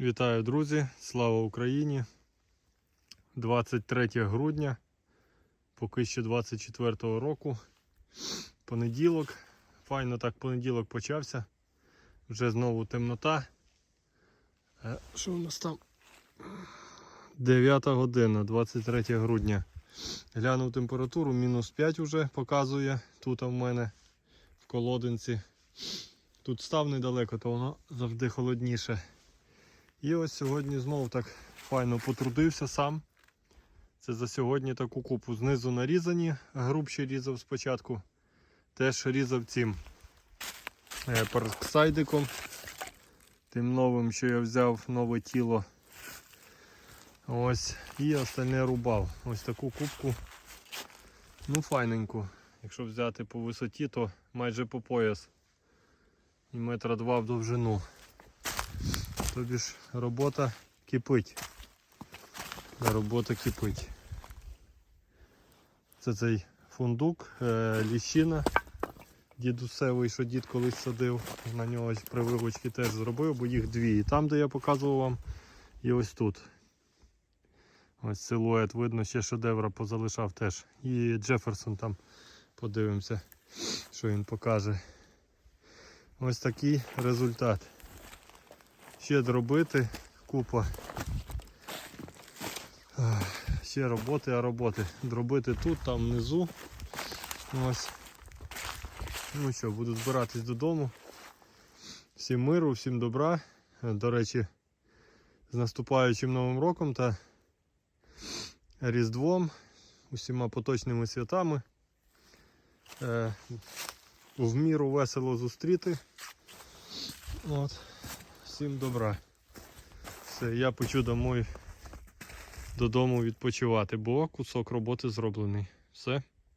Вітаю, друзі! Слава Україні! 23 грудня, поки що 24 року. Понеділок. Файно так понеділок почався. Вже знову темнота. Е, Що у нас там? 9 година, 23 грудня. Глянув температуру, мінус 5 вже показує тут в мене в колодинці. Тут став недалеко, то воно завжди холодніше. І ось сьогодні знову так файно потрудився сам. Це за сьогодні таку купу знизу нарізані, грубші різав спочатку. Теж різав цим е, парксайдиком. Тим новим, що я взяв нове тіло. Ось. І остальне рубав. Ось таку кубку. Ну, файненьку. Якщо взяти по висоті, то майже по пояс. І метра два в довжину. Тобі ж робота кипить. Робота кипить. Це цей фундук, е, ліщина дідусевий, що дід колись садив. На нього прививочки теж зробив, бо їх дві. І там, де я показував вам, і ось тут. Ось силует видно, ще шедевра позалишав теж. І Джеферсон там подивимося, що він покаже. Ось такий результат. Ще дробити купа. Ще роботи, а роботи. Дробити тут, там внизу. Ось. Ну що, буду збиратись додому. Всім миру, всім добра. Е, До речі, з наступаючим новим роком та Різдвом, усіма поточними святами. Е, в міру весело зустріти. От. Всім добра. Все, я почу домой додому відпочивати, бо кусок роботи зроблений. Все.